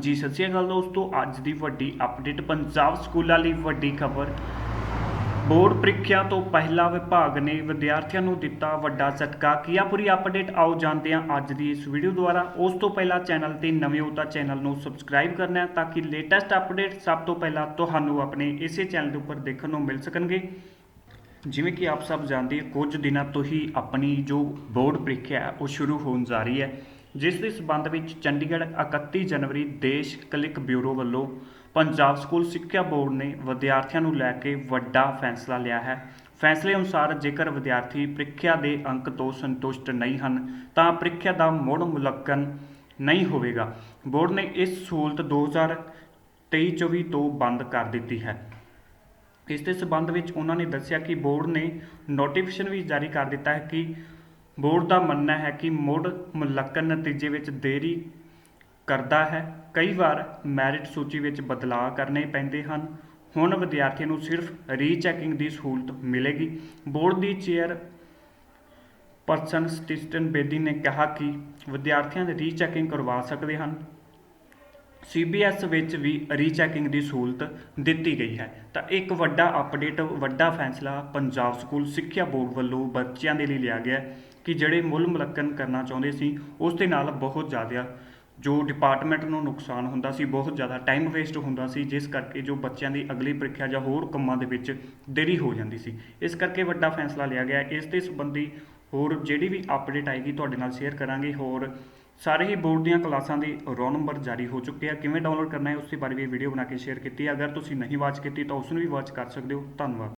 ਜੀ ਸਤਿ ਸ਼੍ਰੀ ਅਕਾਲ ਦੋਸਤੋ। ਅੱਜ ਦੀ ਵੱਡੀ ਅਪਡੇਟ ਪੰਜਾਬ ਸਕੂਲਾਂ ਲਈ ਵੱਡੀ ਖਬਰ। ਬੋਰਡ ਪ੍ਰੀਖਿਆ ਤੋਂ ਪਹਿਲਾਂ ਵਿਭਾਗ ਨੇ ਵਿਦਿਆਰਥੀਆਂ ਨੂੰ ਦਿੱਤਾ ਵੱਡਾ ਝਟਕਾ। ਕੀ ਆ ਪੂਰੀ ਅਪਡੇਟ ਆਓ ਜਾਣਦੇ ਹਾਂ ਅੱਜ ਦੀ ਇਸ ਵੀਡੀਓ ਦੁਆਰਾ। ਉਸ ਤੋਂ ਪਹਿਲਾਂ ਚੈਨਲ ਤੇ ਨਵੇਂ ਹੋ ਤਾਂ ਚੈਨਲ ਨੂੰ ਸਬਸਕ੍ਰਾਈਬ ਕਰਨਾ ਹੈ ਤਾਂ ਕਿ ਲੇਟੈਸਟ ਅਪਡੇਟ ਸਭ ਤੋਂ ਪਹਿਲਾਂ ਤੁਹਾਨੂੰ ਆਪਣੇ ਇਸੇ ਚੈਨਲ ਦੇ ਉੱਪਰ ਦੇਖਣ ਨੂੰ ਮਿਲ ਸਕਣਗੇ। ਜਿਵੇਂ ਕਿ ਆਪ ਸਭ ਜਾਣਦੇ ਹੋ, ਕੁਝ ਦਿਨਾਂ ਤੋਂ ਹੀ ਆਪਣੀ ਜੋ ਬੋਰਡ ਪ੍ਰੀਖਿਆ ਹੈ, ਉਹ ਸ਼ੁਰੂ ਹੋਣ ਜਾ ਰਹੀ ਹੈ। ਜਿਸ ਦੇ ਸਬੰਧ ਵਿੱਚ ਚੰਡੀਗੜ੍ਹ 31 ਜਨਵਰੀ ਦੇਸ਼ ਕਲਿਕ ਬਿਊਰੋ ਵੱਲੋਂ ਪੰਜਾਬ ਸਕੂਲ ਸਿੱਖਿਆ ਬੋਰਡ ਨੇ ਵਿਦਿਆਰਥੀਆਂ ਨੂੰ ਲੈ ਕੇ ਵੱਡਾ ਫੈਸਲਾ ਲਿਆ ਹੈ। ਫੈਸਲੇ ਅਨੁਸਾਰ ਜੇਕਰ ਵਿਦਿਆਰਥੀ ਪ੍ਰੀਖਿਆ ਦੇ ਅੰਕ ਤੋਂ ਸੰਤੁਸ਼ਟ ਨਹੀਂ ਹਨ, ਤਾਂ ਪ੍ਰੀਖਿਆ ਦਾ ਮੁੜ ਮੁਲੰਕਣ ਨਹੀਂ ਹੋਵੇਗਾ। ਬੋਰਡ ਨੇ ਇਸ ਸਹੂਲਤ 2023-24 ਤੋਂ ਬੰਦ ਕਰ ਦਿੱਤੀ ਹੈ। ਇਸ ਦੇ ਸਬੰਧ ਵਿੱਚ ਉਹਨਾਂ ਨੇ ਦੱਸਿਆ ਕਿ ਬੋਰਡ ਨੇ ਨੋਟੀਫਿਕੇਸ਼ਨ ਵੀ ਜਾਰੀ ਕਰ ਦਿੱਤਾ ਹੈ ਕਿ ਬੋਰਡ ਦਾ ਮੰਨਣਾ ਹੈ ਕਿ ਮੁੜ ਮੁਲੱਕਣ ਨਤੀਜੇ ਵਿੱਚ ਦੇਰੀ ਕਰਦਾ ਹੈ। ਕਈ ਵਾਰ ਮੈਰਿਟ ਸੂਚੀ ਵਿੱਚ ਬਦਲਾਅ ਕਰਨੇ ਪੈਂਦੇ ਹਨ। ਹੁਣ ਵਿਦਿਆਰਥੀਆਂ ਨੂੰ ਸਿਰਫ ਰੀਚੈਕਿੰਗ ਦੀ ਸਹੂਲਤ ਮਿਲੇਗੀ। ਬੋਰਡ ਦੀ ਚੇਅਰ ਪਰਸਨ ਸਟਿਸਟਨ ਬੇਦੀ ਨੇ ਕਿਹਾ ਕਿ ਵਿਦਿਆਰਥੀਆਂ ਦੀ ਰੀਚੈਕਿੰਗ ਕਰਵਾ ਸਕਦੇ ਹਨ। ਸੀਬੀਐਸ ਵਿੱਚ ਵੀ ਰੀਚੈਕਿੰਗ ਦੀ ਸਹੂਲਤ ਦਿੱਤੀ ਗਈ ਹੈ। ਤਾਂ ਇੱਕ ਵੱਡਾ ਅਪਡੇਟ, ਵੱਡਾ ਫੈਸਲਾ ਪੰਜਾਬ ਸਕੂਲ ਸਿੱਖਿਆ ਬੋਰਡ ਵੱਲੋਂ ਬੱਚਿਆਂ ਦੇ ਲਈ ਲਿਆ ਗਿਆ ਹੈ। ਕਿ ਜਿਹੜੇ ਮੁੱਲ ਮੁਲੰਕਣ ਕਰਨਾ ਚਾਹੁੰਦੇ ਸੀ, ਉਸ ਦੇ ਨਾਲ ਬਹੁਤ ਜ਼ਿਆਦਾ ਜੋ ਡਿਪਾਰਟਮੈਂਟ ਨੂੰ ਨੁਕਸਾਨ ਹੁੰਦਾ ਸੀ, ਬਹੁਤ ਜ਼ਿਆਦਾ ਟਾਈਮ ਵੇਸਟ ਹੁੰਦਾ ਸੀ, ਜਿਸ ਕਰਕੇ ਜੋ ਬੱਚਿਆਂ ਦੀ ਅਗਲੀ ਪ੍ਰੀਖਿਆ ਜਾਂ ਹੋਰ ਕੰਮਾਂ ਦੇ ਵਿੱਚ ਦੇਰੀ ਹੋ ਜਾਂਦੀ ਸੀ। ਇਸ ਕਰਕੇ ਵੱਡਾ ਫੈਸਲਾ ਲਿਆ ਗਿਆ। ਇਸ ਦੇ ਸੰਬੰਧੀ ਹੋਰ ਜਿਹੜੀ ਵੀ ਅਪਡੇਟ ਆਏਗੀ, ਤੁਹਾਡੇ ਨਾਲ ਸ਼ੇਅਰ ਕਰਾਂਗੇ। ਹੋਰ ਸਾਰੇ ਹੀ ਬੋਰਡ ਦੀਆਂ ਕਲਾਸਾਂ ਦੇ ਰੋਲ ਨੰਬਰ ਜਾਰੀ ਹੋ ਚੁੱਕੇ ਆ। ਕਿਵੇਂ ਡਾਊਨਲੋਡ ਕਰਨਾ ਹੈ, ਉਸ ਦੇ ਬਾਰੇ ਵੀ ਵੀਡੀਓ ਬਣਾ ਕੇ ਸ਼ੇਅਰ ਕੀਤੀ ਹੈ। ਅਗਰ ਤੁਸੀਂ ਨਹੀਂ ਵਾਚ ਕੀਤੀ, ਤਾਂ ਉਸ ਨੂੰ ਵੀ ਵਾਚ ਕਰ ਸਕਦੇ ਹੋ। ਧੰਨਵਾਦ।